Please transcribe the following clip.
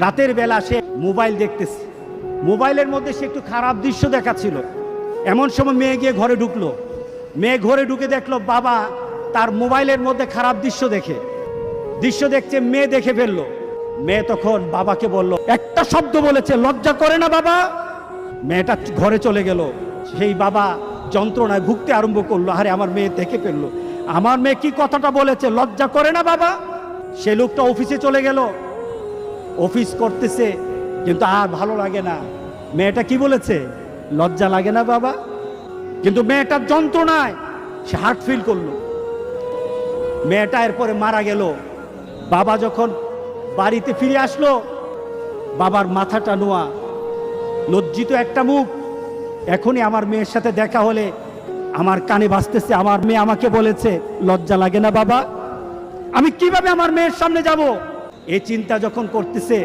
রাতের বেলা সে মোবাইল দেখতেছে। মোবাইলের মধ্যে সে একটু খারাপ দৃশ্য দেখাচ্ছিল। এমন সময় মেয়ে গিয়ে ঘরে ঢুকলো। মেয়ে ঘরে ঢুকে দেখল, বাবা, তার মোবাইলের মধ্যে খারাপ দৃশ্য দেখে। দৃশ্য দেখছে, মেয়ে দেখে ফেলল। মেয়ে তখন বাবাকে বলল, একটা শব্দ বলেছে, লজ্জা করে না বাবা? মেয়েটা ঘরে চলে গেল। সেই বাবা যন্ত্রণায় ভুগতে আরম্ভ করল, আরে, আমার মেয়ে দেখে ফেলল। আমার মেয়ে কি কথাটা বলেছে? লজ্জা করে না বাবা? সে লোকটা অফিসে চলে গেল। অফিস করতেছে, কিন্তু আর ভালো লাগে না। মেয়েটা কি বলেছে? লজ্জা লাগে না বাবা? কিন্তু মেয়েটার যন্ত্রণায় সে হার্ট ফিল করল। মেয়েটা এরপরে মারা গেল। বাবা যখন বাড়িতে ফিরে আসলো, বাবার মাথাটা নোয়া। লজ্জিত একটা মুখ। এখনই আমার মেয়ের সাথে দেখা হলে আমার কানে বাজতেছে, আমার মেয়ে আমাকে বলেছে, লজ্জা লাগে না বাবা। আমি কীভাবে আমার মেয়ের সামনে যাব? এই চিন্তা যখন করতেছে